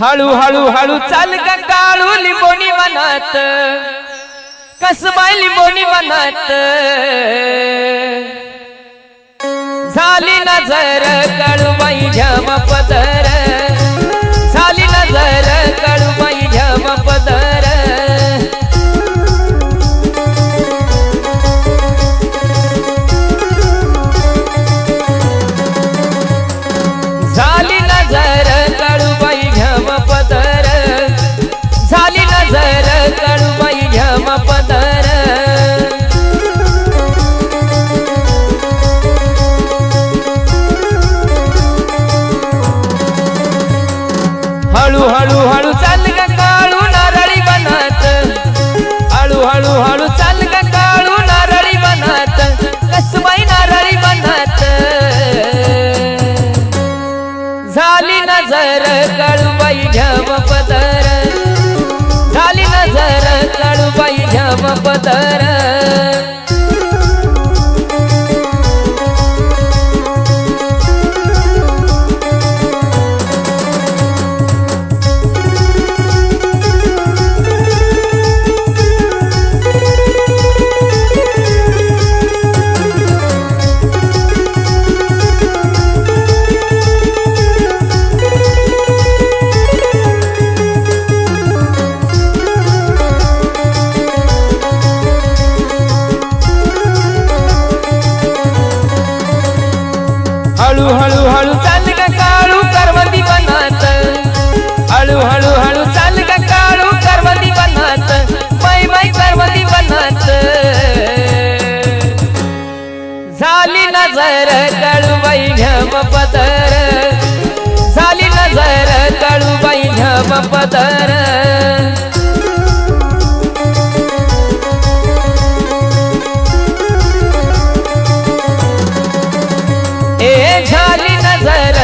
हळू हळू हळू चाल ग काळू लिंबोनी मनात कसबाई लिंबोनी मनात झाली नजर कळूबाई झम पदर झाली नजर काळूबाई झम पदर. झाली नजर काळूबाई झम पदर. नजर कळूबाई घ्या पदर. झाली नजर कळूबाई घ्या पदर. ए झाली नजर